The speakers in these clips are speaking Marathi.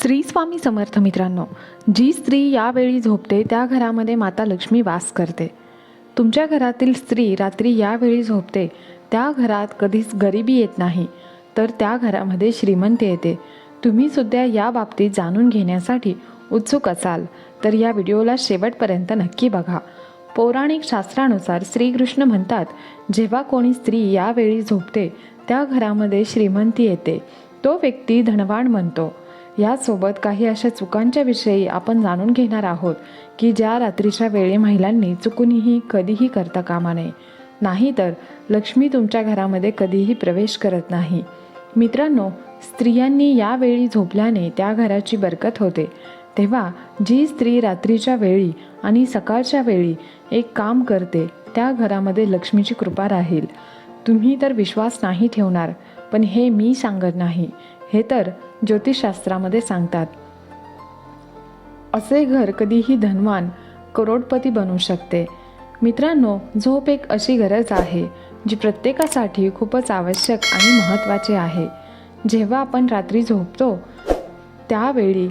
श्री स्वामी समर्थ मित्रांनो जी स्त्री यावेळी झोपते त्या घरामध्ये माता लक्ष्मी वास करते. तुमच्या घरातील स्त्री रात्री यावेळी झोपते त्या घरात कधीच गरिबी येत नाही तर त्या घरामध्ये श्रीमंती येते. तुम्ही सुद्धा या बाबतीत जाणून घेण्यासाठी उत्सुक असाल तर या व्हिडिओला शेवटपर्यंत नक्की बघा. पौराणिक शास्त्रानुसार श्रीकृष्ण म्हणतात जेव्हा कोणी स्त्री यावेळी झोपते त्या घरामध्ये श्रीमंती येते. तो व्यक्ती धनवान म्हणतो यासोबत काही अशा चुकांच्या विषयी आपण जाणून घेणार आहोत की ज्या रात्रीच्या वेळी महिलांनी चुकूनही कधीही करता कामा नये. नाही तर लक्ष्मी तुमच्या घरामध्ये कधीही प्रवेश करत नाही. मित्रांनो स्त्रियांनी यावेळी झोपल्याने त्या घराची बरकत होते. तेव्हा जी स्त्री रात्रीच्या वेळी आणि सकाळच्या वेळी एक काम करते त्या घरामध्ये लक्ष्मीची कृपा राहील. तुम्ही तर विश्वास नाही ठेवणार पण हे मी सांगत नाही. हे तर ज्योतिषशास्त्रामध्ये सांगतात असे घर कधीही धनवान करोडपती बनू शकते. मित्रांनो झोप एक अशी गरज आहे जी प्रत्येकासाठी खूपच आवश्यक आणि महत्त्वाचे आहे. जेव्हा आपण रात्री झोपतो त्यावेळी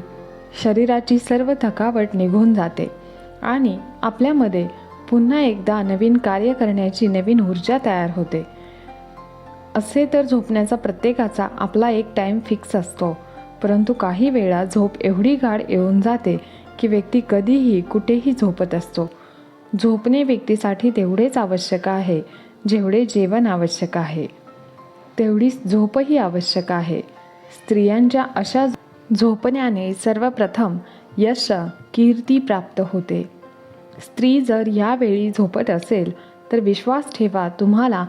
शरीराची सर्व थकावट निघून जाते आणि आपल्यामध्ये पुन्हा एकदा नवीन कार्य करण्याची नवीन ऊर्जा तयार होते. असे तर झोपण्याचा प्रत्येकाचा आपला एक टाईम फिक्स असतो. परंतु काही वेळा झोप एवढी गाढ येऊन जाते की व्यक्ती कधीही कुठेही झोपत असतो. झोपणे व्यक्तीसाठी तेवढेच आवश्यक आहे जेवढे जेवण आवश्यक आहे. तेवढीच झोपही आवश्यक आहे. स्त्रियांच्या अशा झोपण्याने सर्वप्रथम यश कीर्ती प्राप्त होते. स्त्री जर यावेळी झोपत असेल तर विश्वास ठेवा तुम्हाला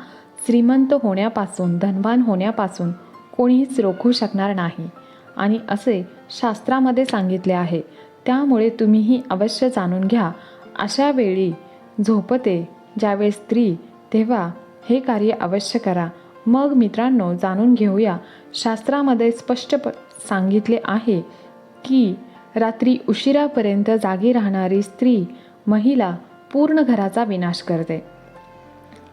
श्रीमंत होण्यापासून धनवान होण्यापासून कोणीच रोखू शकणार नाही. आणि असे शास्त्रामध्ये सांगितले आहे. त्यामुळे तुम्हीही अवश्य जाणून घ्या. अशा वेळी झोपते ज्यावेळेस स्त्री तेव्हा हे कार्य अवश्य करा. मग मित्रांनो जाणून घेऊया. शास्त्रामध्ये स्पष्ट प सांगितले आहे की रात्री उशिरापर्यंत जागी राहणारी स्त्री महिला पूर्ण घराचा विनाश करते.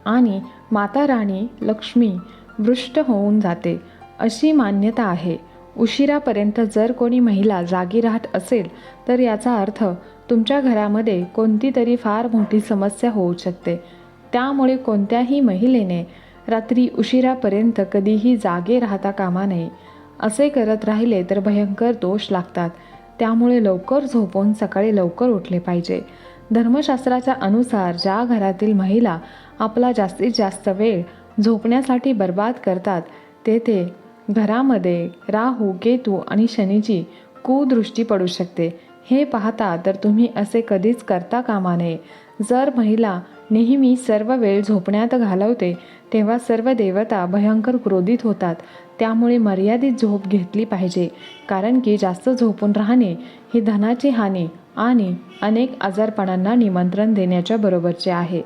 आणि माता राणी लक्ष्मी वृष्ट होऊन जाते अशी मान्यता आहे. उशिरापर्यंत जर कोणी महिला जागी राहत असेल तर याचा अर्थ तुमच्या घरामध्ये कोणती तरी फार मोठी समस्या होऊ शकते. त्यामुळे कोणत्याही महिलेने रात्री उशिरापर्यंत कधीही जागे राहता कामा नये. असे करत राहिले तर भयंकर दोष लागतात. त्यामुळे लवकर झोपून सकाळी लवकर उठले पाहिजे. धर्मशास्त्राच्या अनुसार ज्या घरातील महिला आपला जास्तीत जास्त वेळ झोपण्यासाठी बर्बाद करतात तेथे घरामध्ये राहू केतू आणि शनीची कुदृष्टी पडू शकते. हे पाहता तर तुम्ही असे कधीच करता कामा नये. जर महिला नेहमी सर्व वेळ झोपण्यात घालवते तेव्हा सर्व देवता भयंकर क्रोधित होतात. त्यामुळे मर्यादित झोप घेतली पाहिजे कारण की जास्त झोपून राहणे ही धनाची हानी आणि अनेक आजारपणांना निमंत्रण देण्याच्या बरोबरचे आहे.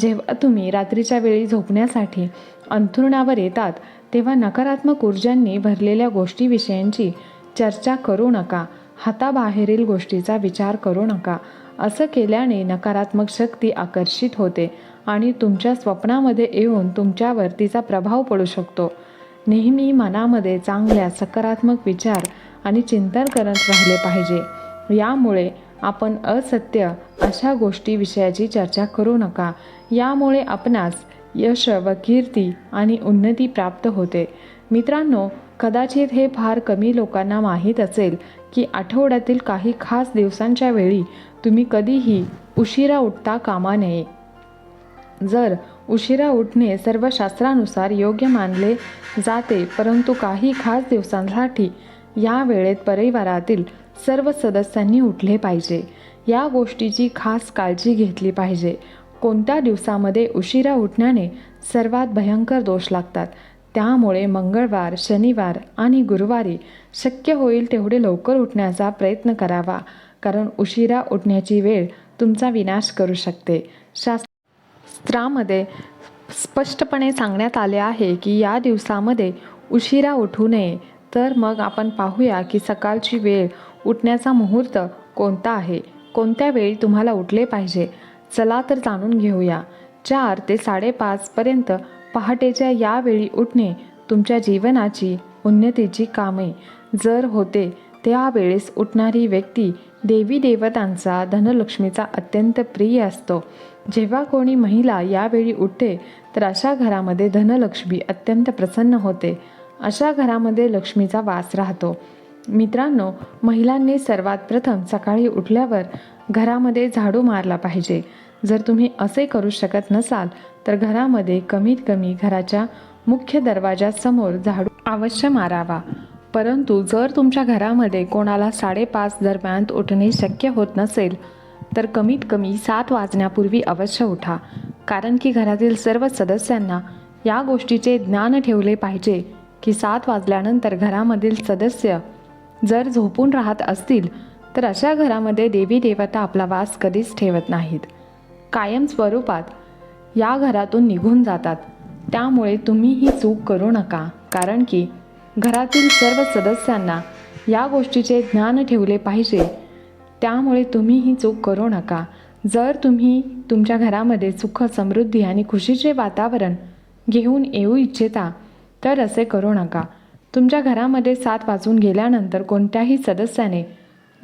जेव्हा तुम्ही रात्रीच्या वेळी झोपण्यासाठी अंथरुणावर येतात तेव्हा नकारात्मक ऊर्जांनी भरलेल्या गोष्टीविषयांची चर्चा करू नका. हाताबाहेरील गोष्टीचा विचार करू नका. असं केल्याने नकारात्मक शक्ती आकर्षित होते आणि तुमच्या स्वप्नामध्ये येऊन तुमच्यावर तिचा प्रभाव पडू शकतो. नेहमी मनामध्ये चांगल्या सकारात्मक विचार आणि चिंतन करत राहिले पाहिजे. यामुळे आपण असत्य अशा गोष्टी विषयाची चर्चा करू नका. यामुळे आपणास यश व कीर्ती आणि उन्नती प्राप्त होते. मित्रांनो कदाचित हे फार कमी लोकांना माहीत असेल की आठवड्यातील काही खास दिवसांच्या वेळी तुम्ही कधीही उशिरा उठता कामा नये. जर उशिरा उठणे सर्व शास्त्रानुसार योग्य मानले जाते परंतु काही खास दिवसांसाठी या वेळेत परिवारातील सर्व सदस्यांनी उठले पाहिजे. या गोष्टीची खास काळजी घेतली पाहिजे. कोणत्या दिवसामध्ये उशिरा उठण्याने सर्वात भयंकर दोष लागतात? त्यामुळे मंगळवार शनिवार आणि गुरुवारी शक्य होईल तेवढे लवकर उठण्याचा प्रयत्न करावा कारण उशिरा उठण्याची वेळ तुमचा विनाश करू शकते. शास्त्रामध्ये स्पष्टपणे सांगण्यात आले आहे की या दिवसामध्ये उशिरा उठू नये. तर मग आपण पाहूया की सकाळची वेळ उठण्याचा मुहूर्त कोणता आहे? कोणत्या वेळी तुम्हाला उठले पाहिजे? चला तर जाणून घेऊया. चार ते साडेपाचपर्यंत पहाटेच्या या वेळी उठणे तुमच्या जीवनाची उन्नतीची कामे. जर होते त्यावेळेस उठणारी व्यक्ती देवी देवतांचा धनलक्ष्मीचा अत्यंत प्रिय असतो. जेव्हा कोणी महिला यावेळी उठते तर अशा घरामध्ये धनलक्ष्मी अत्यंत प्रसन्न होते. अशा घरामध्ये लक्ष्मीचा वास राहतो. मित्रांनो महिलांनी सर्वात प्रथम सकाळी उठल्यावर घरामध्ये झाडू मारला पाहिजे. जर तुम्ही असे करू शकत नसाल तर घरामध्ये कमीत कमी घराच्या मुख्य दरवाजासमोर झाडू अवश्य मारावा. परंतु जर तुमच्या घरामध्ये कोणाला साडेपाच दरम्यान उठणे शक्य होत नसेल तर कमीत कमी सात वाजण्यापूर्वी अवश्य उठा. कारण की घरातील सर्व सदस्यांना या गोष्टीचे ज्ञान ठेवले पाहिजे की सात वाजल्यानंतर घरामधील सदस्य जर झोपून राहत असतील तर अशा घरामध्ये देवी देवता आपला वास कधीच ठेवत नाहीत. कायम स्वरूपात या घरातून निघून जातात. त्यामुळे तुम्ही ही चूक करू नका कारण की घरातील सर्व सदस्यांना या गोष्टीचे ज्ञान ठेवले पाहिजे. त्यामुळे तुम्ही ही चूक करू नका. जर तुम्ही तुमच्या घरामध्ये सुख समृद्धी आणि खुशीचे वातावरण घेऊन येऊ इच्छिता तर असे करू नका. तुमच्या घरामध्ये सात वाजून गेल्यानंतर कोणत्याही सदस्याने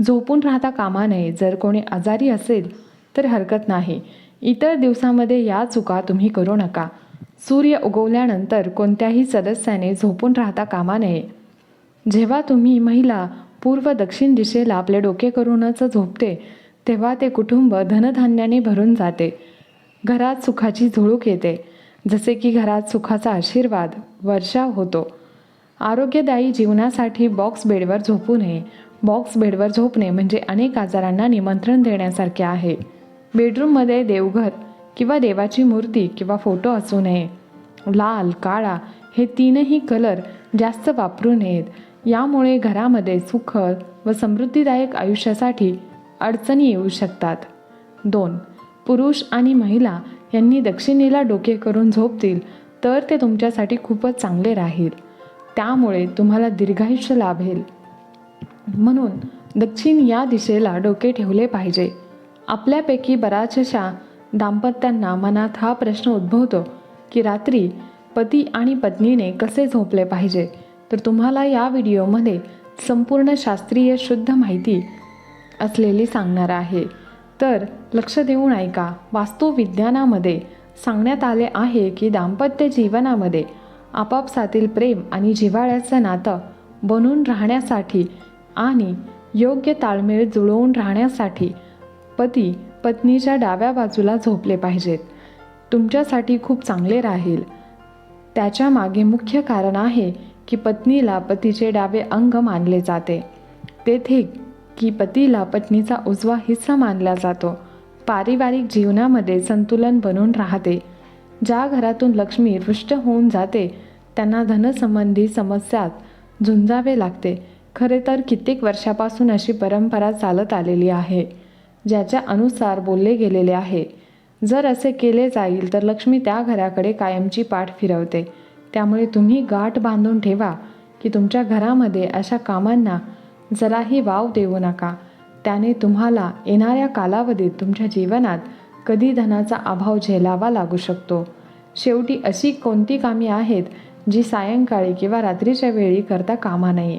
झोपून राहता कामा नये. जर कोणी आजारी असेल तर हरकत नाही. इतर दिवसामध्ये या चुका तुम्ही करू नका. सूर्य उगवल्यानंतर कोणत्याही सदस्याने झोपून राहता कामा नये. जेव्हा तुम्ही महिला पूर्व दक्षिण दिशेला आपले डोके करूनच झोपते तेव्हा ते कुटुंब धनधान्याने भरून जाते. घरात सुखाची झुळूक येते. जसे की घरात सुखाचा आशीर्वाद वर्षा होतो. आरोग्यदायी जीवनासाठी बॉक्स बेडवर झोपू नये. बॉक्स बेडवर झोपणे म्हणजे अनेक आजारांना निमंत्रण देण्यासारखे आहे. बेडरूममध्ये देवघर किंवा देवाची मूर्ती किंवा फोटो असू नये. लाल काळा हे तीनही कलर जास्त वापरू नयेत. यामुळे घरामध्ये सुख व समृद्धीदायक आयुष्यासाठी अडचणी येऊ शकतात. दोन पुरुष आणि महिला यांनी दक्षिणेला डोके करून झोपतील तर ते तुमच्यासाठी खूपच चांगले राहील. त्यामुळे तुम्हाला दीर्घायुष्य लाभेल. म्हणून दक्षिण या दिशेला डोके ठेवले पाहिजे. आपल्यापैकी बऱ्याचशा दाम्पत्यांना मनात हा प्रश्न उद्भवतो की रात्री पती आणि पत्नीने कसे झोपले पाहिजे? तर तुम्हाला या व्हिडिओमध्ये संपूर्ण शास्त्रीय शुद्ध माहिती असलेली सांगणार आहे. तर लक्ष देऊन ऐका. वास्तुविज्ञानामध्ये सांगण्यात आले आहे की दाम्पत्य जीवनामध्ये आपापसातील प्रेम आणि जिव्हाळ्याचं नातं बनून राहण्यासाठी आणि योग्य ताळमेळ जुळवून राहण्यासाठी पती पत्नीच्या डाव्या बाजूला झोपले पाहिजेत. तुमच्यासाठी खूप चांगले राहील. त्याच्यामागे मुख्य कारण आहे की पत्नीला पतीचे डावे अंग मानले जाते. तेथे की पतीला पत्नीचा उजवा हिस्सा मानला जातो. पारिवारिक जीवनामध्ये संतुलन बनून राहते. ज्या घरातून लक्ष्मी रुष्ट होऊन जाते त्यांना धनसंबंधी समस्यात झुंजावे लागते. खरे तर कित्येक वर्षापासून अशी परंपरा चालत आलेली आहे ज्याच्या अनुसार बोलले गेलेले आहे. जर असे केले जाईल तर लक्ष्मी त्या घराकडे कायमची पाठ फिरवते. त्यामुळे तुम्ही गाठ बांधून ठेवा की तुमच्या घरामध्ये अशा कामांना जराही वाव देऊ नका. त्याने तुम्हाला येणाऱ्या कालावधीत तुमच्या जीवनात कधी धनाचा अभाव झेलावा लागू शकतो. शेवटी अशी कोणती कामे आहेत जी सायंकाळी किंवा रात्रीच्या वेळी करता कामा नये?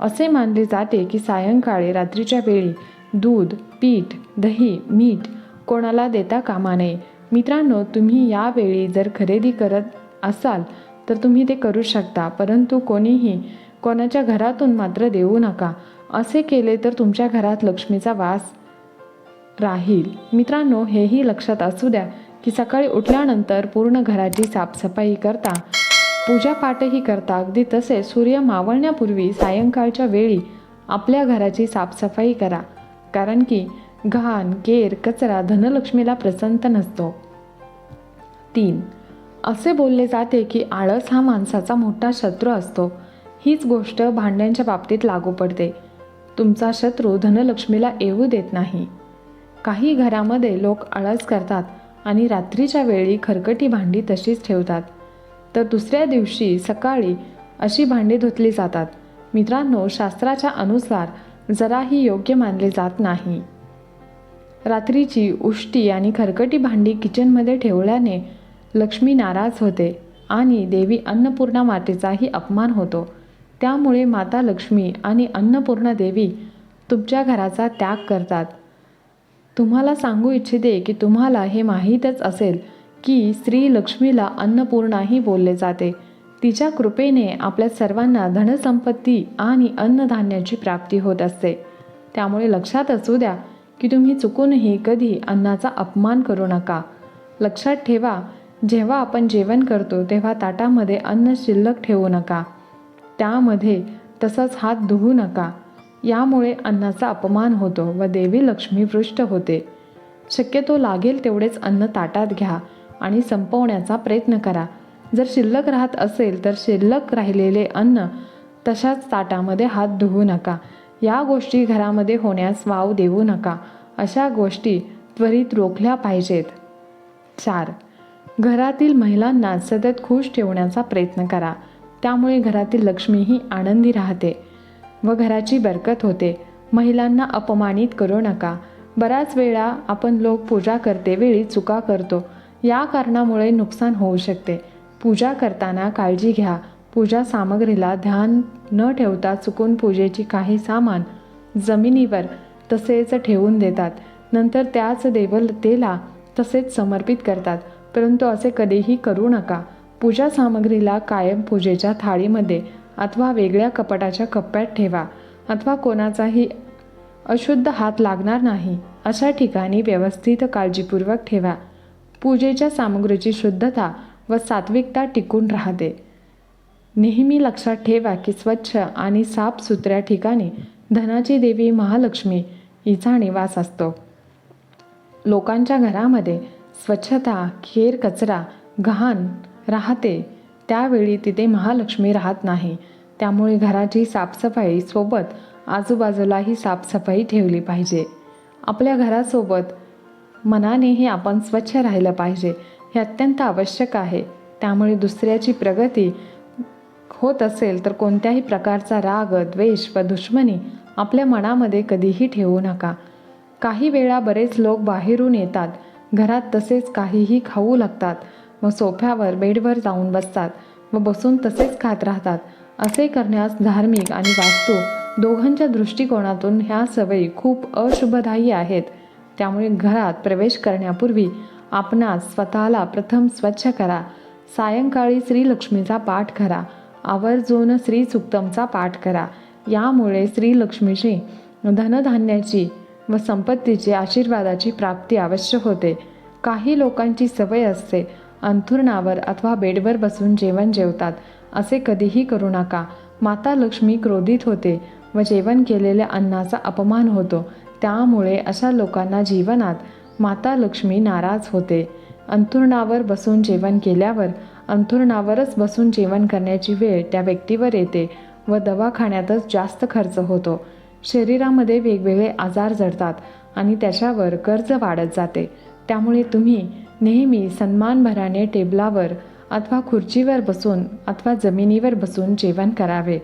असे मानले जाते की सायंकाळी रात्रीच्या वेळी दूध पीठ दही मीठ कोणाला देता कामा नये. मित्रांनो तुम्ही यावेळी जर खरेदी करत असाल तर तुम्ही ते करू शकता परंतु कोणीही कोणाच्या घरातून मात्र देऊ नका. असे केले तर तुमच्या घरात लक्ष्मीचा वास राहील. मित्रांनो हेही लक्षात असू द्या की सकाळी उठल्यानंतर पूर्ण घराची साफसफाई करता पूजापाठही करता अगदी तसे सूर्य मावळण्यापूर्वी सायंकाळच्या वेळी आपल्या घराची साफसफाई करा. कारण की घाण केर कचरा धनलक्ष्मीला प्रसन्न नसतो. तीन. असे बोलले जाते की आळस हा माणसाचा मोठा शत्रू असतो. हीच गोष्ट भांड्यांच्या बाबतीत लागू पडते. तुमचा शत्रू धनलक्ष्मीला येऊ देत नाही. काही घरामध्ये लोक आळस करतात आणि रात्रीच्या वेळी खरकटी भांडी तशीच ठेवतात. तर दुसऱ्या दिवशी सकाळी अशी भांडी धुतली जातात. मित्रांनो शास्त्राच्या अनुसार जराही योग्य मानले जात नाही. रात्रीची उष्टी आणि खरकटी भांडी किचनमध्ये ठेवल्याने लक्ष्मी नाराज होते आणि देवी अन्नपूर्णा मातेचाही अपमान होतो. त्यामुळे माता लक्ष्मी आणि अन्नपूर्णा देवी तुमच्या घराचा त्याग करतात. तुम्हाला सांगू इच्छिते की तुम्हाला हे माहीतच असेल की स्त्री लक्ष्मीला अन्नपूर्णाही बोलले जाते. तिच्या कृपेने आपल्या सर्वांना धनसंपत्ती आणि अन्नधान्याची प्राप्ती होत असते. त्यामुळे लक्षात असू द्या की तुम्ही चुकूनही कधी अन्नाचा अपमान करू नका. लक्षात ठेवा जेव्हा आपण जेवण करतो तेव्हा ताटामध्ये अन्न शिल्लक ठेवू नका. त्यामध्ये तसंच हात धुवू नका. यामुळे अन्नाचा अपमान होतो व देवी लक्ष्मी पृष्ठ होते. शक्यतो लागेल तेवढेच अन्न ताटात घ्या आणि संपवण्याचा प्रयत्न करा. जर शिल्लक राहत असेल तर शिल्लक राहिलेले अन्न तशाच ताटामध्ये हात धुवू नका. या गोष्टी घरामध्ये होण्यास वाव देऊ नका. अशा गोष्टी त्वरित रोखल्या पाहिजेत. चार. घरातील महिलांना सतत खुश ठेवण्याचा प्रयत्न करा. त्यामुळे घरातील लक्ष्मीही आनंदी राहते. व घराची बरकत होते. महिलांना अपमानित करू नका. बऱ्याच वेळा आपण लोक पूजा करते वेळी चुका करतो. या कारणामुळे नुकसान होऊ शकते. पूजा करताना काळजी घ्या. पूजा सामग्रीला ध्यान न ठेवता चुकून पूजेची काही सामान जमिनीवर तसेच ठेवून देतात. नंतर त्याच देवतेला तसेच समर्पित करतात. परंतु असे कधीही करू नका. पूजा सामग्रीला कायम पूजेच्या थाळीमध्ये अथवा वेगळ्या कपाटाच्या कप्प्यात ठेवा अथवा कोणाचाही अशुद्ध हात लागणार नाही. अशा ठिकाणी व्यवस्थित काळजीपूर्वक ठेवा. पूजेच्या सामग्रीची शुद्धता व सात्विकता टिकून राहते. नेहमी लक्षात ठेवा की स्वच्छ आणि साफसुथऱ्या ठिकाणी धनाची देवी महालक्ष्मी हिचा निवास असतो. लोकांच्या घरामध्ये स्वच्छता खेर कचरा घाण राहते. त्यावेळी तिथे महालक्ष्मी राहत नाही. त्यामुळे घराची साफसफाई सोबत आजूबाजूलाही साफसफाई ठेवली पाहिजे. आपल्या घरासोबत मनानेही आपण स्वच्छ राहिलं पाहिजे हे अत्यंत आवश्यक आहे. त्यामुळे दुसऱ्याची प्रगती होत असेल तर कोणत्याही प्रकारचा राग द्वेष व दुश्मनी आपल्या मनामध्ये कधीही ठेवू नका. काही वेळा बरेच लोक बाहेरून येतात घरात तसेच काहीही खाऊ लागतात. व सोफ्यावर बेडवर जाऊन बसतात व बसून तसेच खात राहतात. असे करण्यास धार्मिक आणि वास्तू दोघांच्या दृष्टिकोनातून ह्या सवयी खूप अशुभदायी आहेत. त्यामुळे घरात प्रवेश करण्यापूर्वी आपणास स्वतःला प्रथम स्वच्छ करा. सायंकाळी श्रीलक्ष्मीचा पाठ करा. आवर्जून श्री सुक्तमचा पाठ करा. यामुळे श्रीलक्ष्मीची धनधान्याची व संपत्तीची आशीर्वादाची प्राप्ती अवश्य होते. काही लोकांची सवय असते. अंथुरणावर अथवा बेडवर बसून जेवण जेवतात. असे कधीही करू नका. माता लक्ष्मी क्रोधित होते व जेवण केलेल्या अन्नाचा अपमान होतो. त्यामुळे अशा लोकांना जीवनात माता लक्ष्मी नाराज होते. अंथुरणावर बसून जेवण केल्यावर अंथुरणावरच बसून जेवण करण्याची वेळ त्या व्यक्तीवर येते व दवाखान्यातच जास्त खर्च होतो. शरीरामध्ये वेगवेगळे आजार जडतात आणि त्याच्यावर कर्ज वाढत जाते. त्यामुळे तुम्ही नेहमी सन्मानभराने टेबलावर अथवा खुर्चीवर बसून अथवा जमिनीवर बसून जेवण करावे.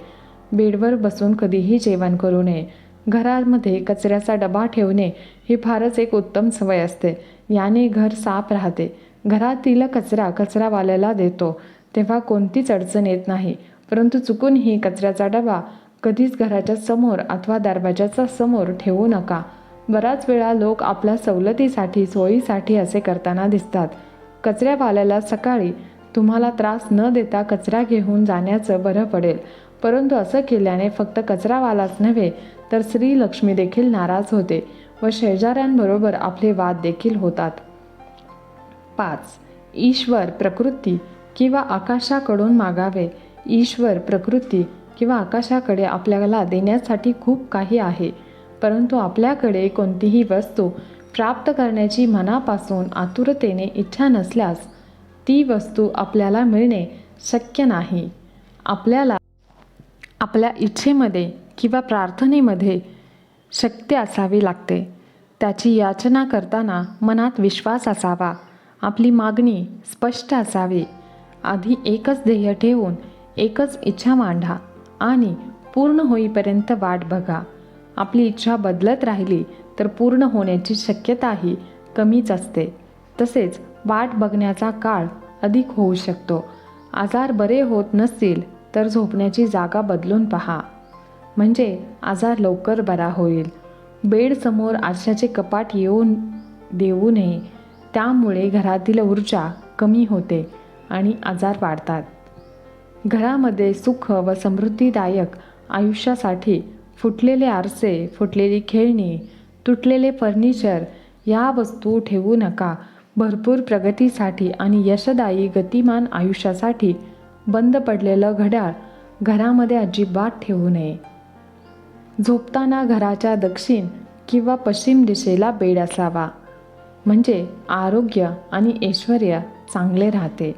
बेडवर बसून कधीही जेवण करू नये. घरामध्ये कचऱ्याचा डबा ठेवणे ही फारच एक उत्तम सवय असते. याने घर साफ राहते. घरातील कचरा कचरावाल्याला देतो. तेव्हा कोणतीच अडचण येत नाही. परंतु चुकूनही कचऱ्याचा डबा कधीच घराच्या समोर अथवा दरवाजाच्या समोर ठेवू नका. बराच वेळा लोक आपल्या सवलतीसाठी सोयीसाठी असे करताना दिसतात. कचऱ्यावाल्याला सकाळी तुम्हाला त्रास न देता कचरा घेऊन जाण्याचं बरं पडेल. परंतु असं केल्याने फक्त कचरावालाच नव्हे तर श्री लक्ष्मी देखील नाराज होते व शेजाऱ्यांबरोबर आपले वाद देखील होतात. पाच. ईश्वर प्रकृती किंवा आकाशाकडून मागावे. ईश्वर प्रकृती किंवा आकाशाकडे आपल्याला देण्यासाठी खूप काही आहे. परंतु आपल्याकडे कोणतीही वस्तू प्राप्त करण्याची मनापासून आतुरतेने इच्छा नसल्यास ती वस्तू आपल्याला मिळणे शक्य नाही. आपल्याला आपल्या इच्छेमध्ये किंवा प्रार्थनेमध्ये शक्ती असावी लागते. त्याची याचना करताना मनात विश्वास असावा. आपली मागणी स्पष्ट असावी. आधी एकच ध्येय ठेवून एकच इच्छा मांडा आणि पूर्ण होईपर्यंत वाट बघा. आपली इच्छा बदलत राहिली तर पूर्ण होण्याची शक्यताही कमीच असते. तसेच वाट बघण्याचा काळ अधिक होऊ शकतो. आजार बरे होत नसतील तर झोपण्याची जागा बदलून पहा. म्हणजे आजार लवकर बरा होईल. बेडसमोर आरशाचे कपाट येऊन देऊ नये. त्यामुळे घरातील ऊर्जा कमी होते आणि आजार वाढतात. घरामध्ये सुख व समृद्धीदायक आयुष्यासाठी फुटलेले आरसे फुटलेली खेळणी तुटलेले फर्निचर या वस्तू ठेवू नका. भरपूर प्रगतीसाठी आणि यशदायी गतिमान आयुष्यासाठी बंद पडलेलं घड्याळ घरामध्ये अजिबात ठेवू नये. झोपताना घराच्या दक्षिण किंवा पश्चिम दिशेला बेड असावा. म्हणजे आरोग्य आणि ऐश्वर चांगले राहते.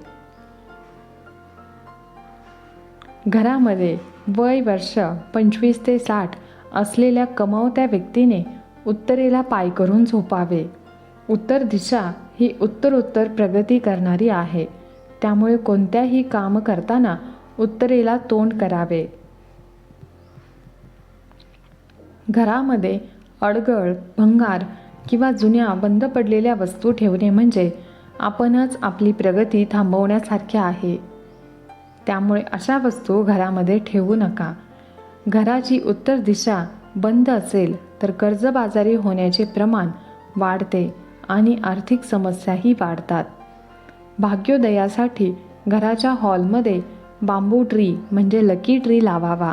घरामध्ये वय वर्ष पंचवीस ते साठ असलेल्या कमावत्या व्यक्तीने उत्तरेला पाय करून झोपावे. उत्तर दिशा ही उत्तरोत्तर प्रगती करणारी आहे. त्यामुळे कोणत्याही काम करताना उत्तरेला तोंड करावे. घरामध्ये अडगळ भंगार किंवा जुन्या बंद पडलेल्या वस्तू ठेवणे म्हणजे आपणच आपली प्रगती थांबवण्यासारखे आहे. त्यामुळे अशा वस्तू घरामध्ये ठेवू नका. घराची उत्तर दिशा बंद असेल तर कर्जबाजारी होण्याचे प्रमाण वाढते आणि आर्थिक समस्याही वाढतात. भाग्योदयासाठी घराच्या हॉलमध्ये बांबू ट्री म्हणजे लकी ट्री लावावा.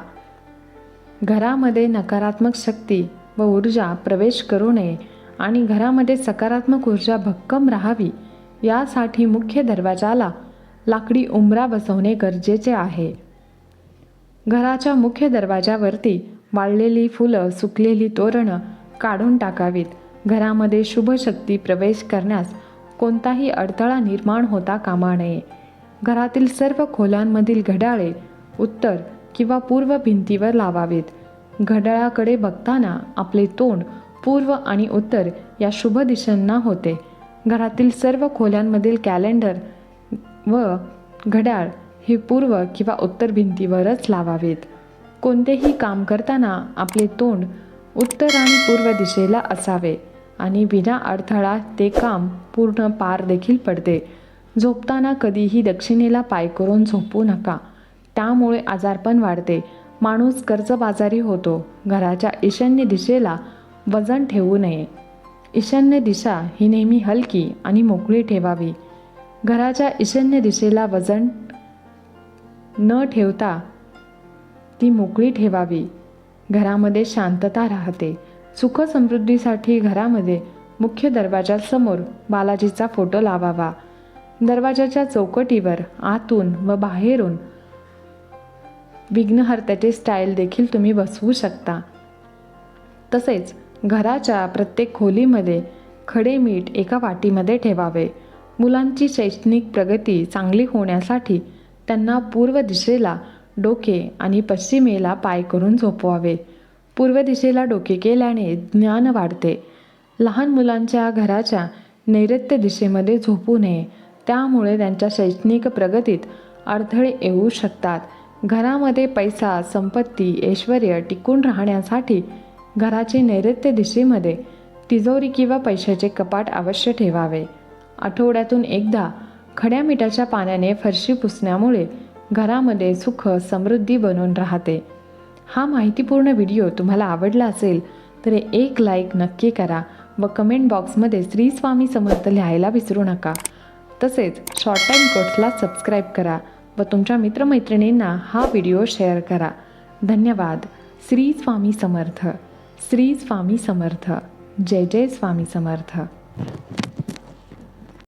घरामध्ये नकारात्मक शक्ती व ऊर्जा प्रवेश करू नये आणि घरामध्ये सकारात्मक ऊर्जा भक्कम राहावी यासाठी मुख्य दरवाजाला लाकडी उंबरा बसवणे गरजेचे आहे. घराच्या मुख्य दरवाजावरती वाळलेली फुलं सुकलेली तोरणं काढून टाकावीत. घरामध्ये शुभशक्ती प्रवेश करण्यास कोणताही अडथळा निर्माण होता कामा नये. घरातील सर्व खोल्यांमधील घड्याळे उत्तर किंवा पूर्व भिंतीवर लावावेत. घड्याळाकडे बघताना आपले तोंड पूर्व आणि उत्तर या शुभ दिशांना होते. घरातील सर्व खोल्यांमधील कॅलेंडर व घड्याळ हे पूर्व किंवा उत्तर भिंतीवरच लावावेत. कोणतेही काम करताना आपले तोंड उत्तर आणि पूर्व दिशेला असावे आणि विना अडथळा ते काम पूर्ण पार देखील पडते. झोपताना कधीही दक्षिणेला पाय करून झोपू नका. त्यामुळे आजारपण वाढते. माणूस कर्जबाजारी होतो. घराच्या ईशान्य दिशेला वजन ठेवू नये. ईशान्य दिशा ही नेहमी हलकी आणि मोकळी ठेवावी. घराच्या ईशान्य दिशेला वजन न ठेवता ती मोकळी ठेवावी. घरामध्ये शांतता राहते. सुख समृद्धीसाठी घरामध्ये मुख्य दरवाजासमोर बालाजीचा फोटो लावावा. दरवाजाच्या चौकटीवर आतून व बाहेरून विघ्नहर्त्याचे स्टाईल देखील तुम्ही बसवू शकता. तसेच घराच्या प्रत्येक खोलीमध्ये खडे मीठ एका वाटीमध्ये ठेवावे. मुलांची शैक्षणिक प्रगती चांगली होण्यासाठी त्यांना पूर्व दिशेला डोके आणि पश्चिमेला पाय करून झोपवावे. पूर्व दिशेला डोके केल्याने ज्ञान वाढते. लहान मुलांच्या घराच्या नैऋत्य दिशेमध्ये झोपू नये. त्यामुळे त्यांच्या शैक्षणिक प्रगतीत अडथळे येऊ शकतात. घरामध्ये पैसा संपत्ती ऐश्वर टिकून राहण्यासाठी घराचे नैऋत्य दिशेमध्ये तिजोरी किंवा पैशाचे कपाट अवश्य ठेवावे. आठवड्यातून एकदा खड्या मिठाच्या पाण्याने फरशी पुसण्यामुळे घरामध्ये सुख समृद्धी बनून राहते. हा माहितीपूर्ण व्हिडिओ तुम्हाला आवडला असेल तर एक लाईक नक्की करा व कमेंट बॉक्समध्ये श्री स्वामी समर्थ लिहायला विसरू नका. तसेच शॉर्ट टाईम कोर्सला सबस्क्राईब करा व तुमच्या मित्रमैत्रिणींना हा व्हिडिओ शेअर करा. धन्यवाद. श्री स्वामी समर्थ. श्री स्वामी समर्थ. जय जय स्वामी समर्थ.